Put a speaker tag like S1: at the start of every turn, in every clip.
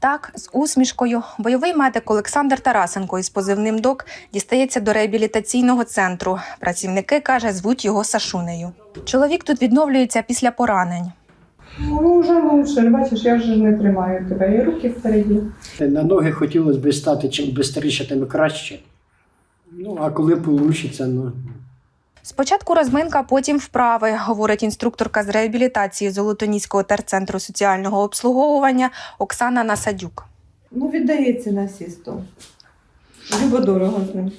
S1: Так, з усмішкою, бойовий медик Олександр Тарасенко із позивним ДОК дістається до реабілітаційного центру. Працівники каже, звуть його Сашунею. Чоловік тут відновлюється після поранень.
S2: Ну, вже лучше. Бачиш, я вже не тримаю тебе. І руки впереді.
S3: На ноги хотілося б стати чим швидше, тим краще. Ну, а коли вийде, ну.
S1: Спочатку розминка, потім вправи, говорить інструкторка з реабілітації Золотоніського терцентру соціального обслуговування Оксана Насадюк.
S2: Ну, віддається на всі сто. Любо дорого з ним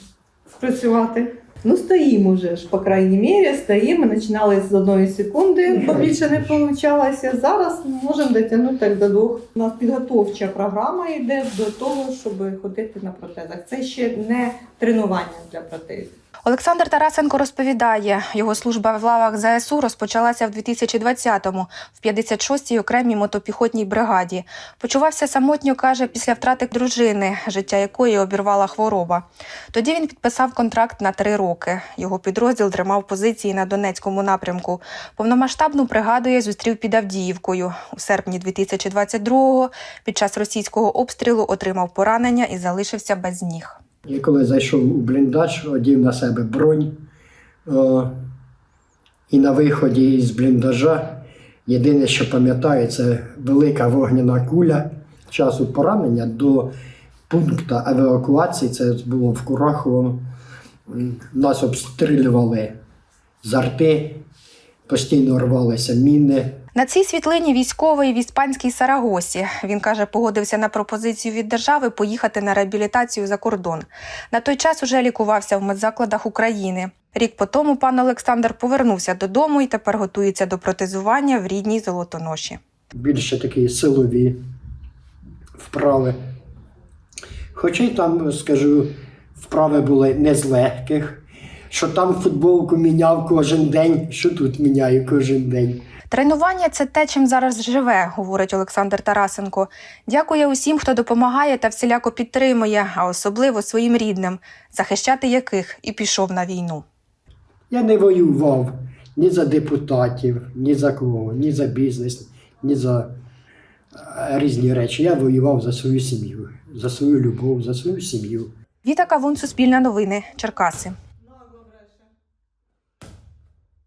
S2: працювати. Ну, стоїмо вже ж, по крайній мірі, стоїмо. Починали з одної секунди, бо більше не вийшло. Зараз можемо дотягнути до двох. У нас підготовча програма йде до того, щоб ходити на протезах. Це ще не тренування для протезів.
S1: Олександр Тарасенко розповідає, його служба в лавах ЗСУ розпочалася в 2020-му в 56-й окремій мотопіхотній бригаді. Почувався самотньо, каже, після втрати дружини, життя якої обірвала хвороба. Тоді він підписав контракт на три роки. Його підрозділ тримав позиції на Донецькому напрямку. Повномасштабну пригадує, зустрів під Авдіївкою. У серпні 2022-го під час російського обстрілу отримав поранення і залишився без ніг.
S3: І коли зайшов у бліндаж, одів на себе бронь. О, і на виході з бліндажа єдине, що пам'ятаю, це велика вогняна куля часу поранення до пункту евакуації. Це було в Кураховому. Нас обстрілювали з арти, постійно рвалися міни.
S1: На цій світлині військовий в іспанській Сарагосі. Він каже, погодився на пропозицію від держави поїхати на реабілітацію за кордон. На той час уже лікувався в медзакладах України. Рік по тому пан Олександр повернувся додому і тепер готується до протезування в рідній золотоноші.
S3: більше такі силові вправи. Хоча й там, скажу, вправи були не з легких, що там футболку міняв кожен день, що тут міняю кожен день.
S1: Тренування це те, чим зараз живе, говорить Олександр Тарасенко. Дякує усім, хто допомагає та всіляко підтримує, а особливо своїм рідним, захищати яких і пішов на війну.
S3: Я не воював ні за депутатів, ні за кого, ні за бізнес, ні за е, різні речі. Я воював за свою сім'ю, за свою любов, за свою сім'ю.
S1: Віта Кавун, Суспільне новини, Черкаси.